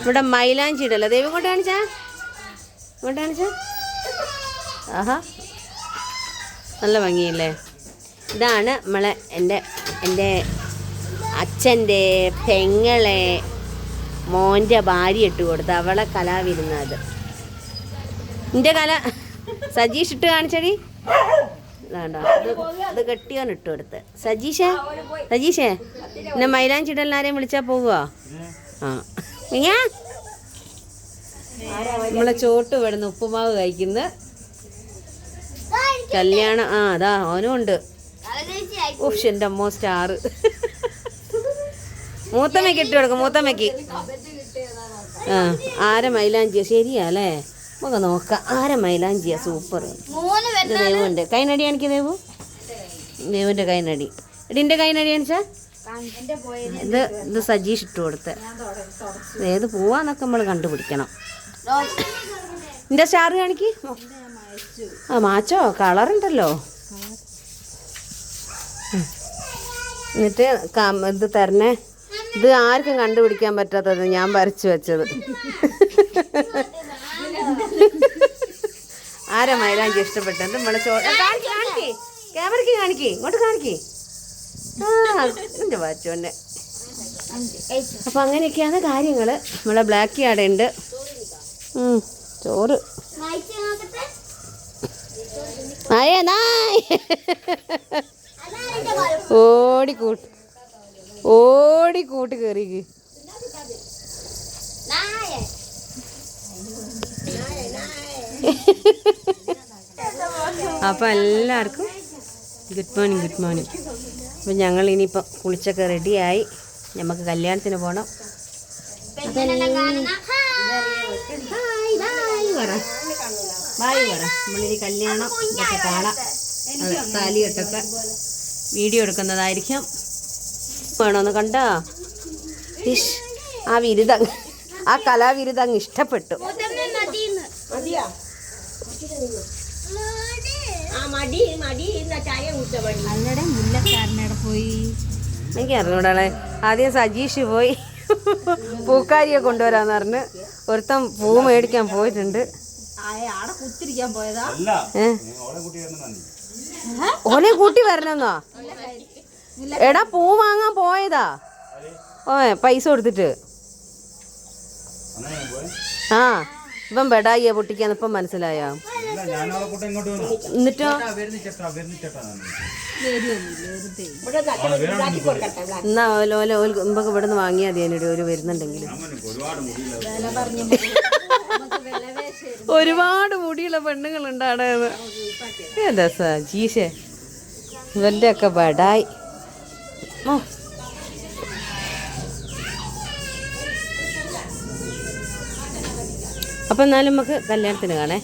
ഇവിടെ മൈലാഞ്ചി ഇടല്ലോ ദൈവം കൊണ്ട് കാണിച്ചാ. കൊണ്ട് കാണിച്ചാ. ആഹാ. നല്ല ഭംഗിയല്ലേ? ഇതാണ് നമ്മളെ എന്റെ എന്റെ അച്ഛന്റെ പെങ്ങളെ മോന്റെ ഭാര്യ ഇട്ട് കൊടുത്ത അവളെ കലാവിരുന്നത്. എന്റെ കല സജീഷ് ഇട്ട് കാണിച്ചടി. ഇതാണ്ടോ? അത് ഇത് കെട്ടിയോൻ ഇട്ട് കൊടുത്ത്. സജീഷേ സജീഷേ എന്നെ മൈലാഞ്ചി ഇടലിനാരെയും വിളിച്ചാൽ പോകുമോ ആ. നമ്മളെ ചോട്ട് വിടുന്ന ഉപ്പുമാവ് കഴിക്കുന്ന. കല്യാണം ആ അതാ അവനും ഉണ്ട്. ഉഫ് എന്റെ അമ്മോ സ്റ്റാറ്. മൂത്തമ്മയ്ക്ക് ഇട്ട് കൊടുക്കും മൂത്തമ്മയ്ക്ക്. ആ ആര മൈലാഞ്ചിയ? ശരിയാ അല്ലേ? നമുക്ക് നോക്കാം ആര മൈലാഞ്ചിയ? സൂപ്പർ. ഇത് ദേവുണ്ട് കൈനടി കാണിക്ക് ദേവു ദേവുന്റെ കൈനടി. ഇടിന്റെ കൈനടി കാണിച്ചാ? ഇത് ഇത് സജീഷ് ഇട്ട് കൊടുത്ത്. ഏത് പോവാന്നൊക്കെ നമ്മൾ കണ്ടുപിടിക്കണം. നിന്റെ സ്റ്റാർ കാണിക്ക്. ആ മാച്ചോ? കളറുണ്ടല്ലോ. എന്നിട്ട് ഇത് തരണേ. ഇത് ആർക്കും കണ്ടുപിടിക്കാൻ പറ്റാത്തത് ഞാൻ വരച്ചു വെച്ചത്. ആരാ മൈലാഞ്ചി ഇഷ്ടപ്പെട്ടത്? നമ്മളെ ചോ കാണിക്ക്. ക്യാമറയ്ക്ക് കാണിക്കേ. ഇങ്ങോട്ട് കാണിക്ക്. എന്റെ അപ്പം അങ്ങനെയൊക്കെയാണ് കാര്യങ്ങൾ നമ്മളെ ബ്ലാക്ക് ആടെ ഉണ്ട്. ചോറ്. നായേ നായ്. ഓടിക്കൂട്ട് ഓടിക്കൂട്ട് കയറിക്ക് അപ്പം എല്ലാവർക്കും ഗുഡ് മോർണിംഗ് ഗുഡ് മോർണിംഗ് അപ്പം ഞങ്ങൾ ഇനിയിപ്പം കുളിച്ചൊക്കെ റെഡിയായി നമുക്ക് കല്യാണത്തിന് പോകണം ബായ് പറ നമ്മളിനി കല്യാണം ഇതൊക്കെ കാണാം താലി താലികെട്ടൊക്കെ വീഡിയോ എടുക്കുന്നതായിരിക്കും. വേണമെന്ന് കണ്ടോ? ഇഷ് ആ ബിരുദം ആ കലാവിരുദം അങ്ങ് പോയി. എനിക്ക് അറിഞ്ഞൂടാളെ ആദ്യം സജീഷ് പോയി. പൂക്കാരിയെ കൊണ്ടുവരാന്ന് പറഞ്ഞ് ഒരുത്തൻ പൂ മേടിക്കാൻ പോയിട്ടുണ്ട്. ഓളെ കുട്ടി വരണമെന്നോ? എടാ പൂ വാങ്ങാൻ പോയതാ. ഓ പൈസ കൊടുത്തിട്ട്. ആ. ഇപ്പം ബെഡായിയാ പൊട്ടിക്കാന്ന് ഇപ്പം മനസ്സിലായോ? എന്നിട്ടോ? എന്നാ ഓല ഓല ഓൽ മുമ്പൊക്കെ ഇവിടെ നിന്ന് വാങ്ങിയാൽ മതി അതിനിടെ ഒരു വരുന്നുണ്ടെങ്കിൽ ഒരുപാട് മുടിയുള്ള പെണ്ണുങ്ങളുണ്ട് അവിടെ എന്താ ജീശേ. ഇവന്റെ ഒക്കെ ബഡായി ഓ അപ്പം എന്നാലും നമുക്ക് കല്യാണത്തിന് കാണേ.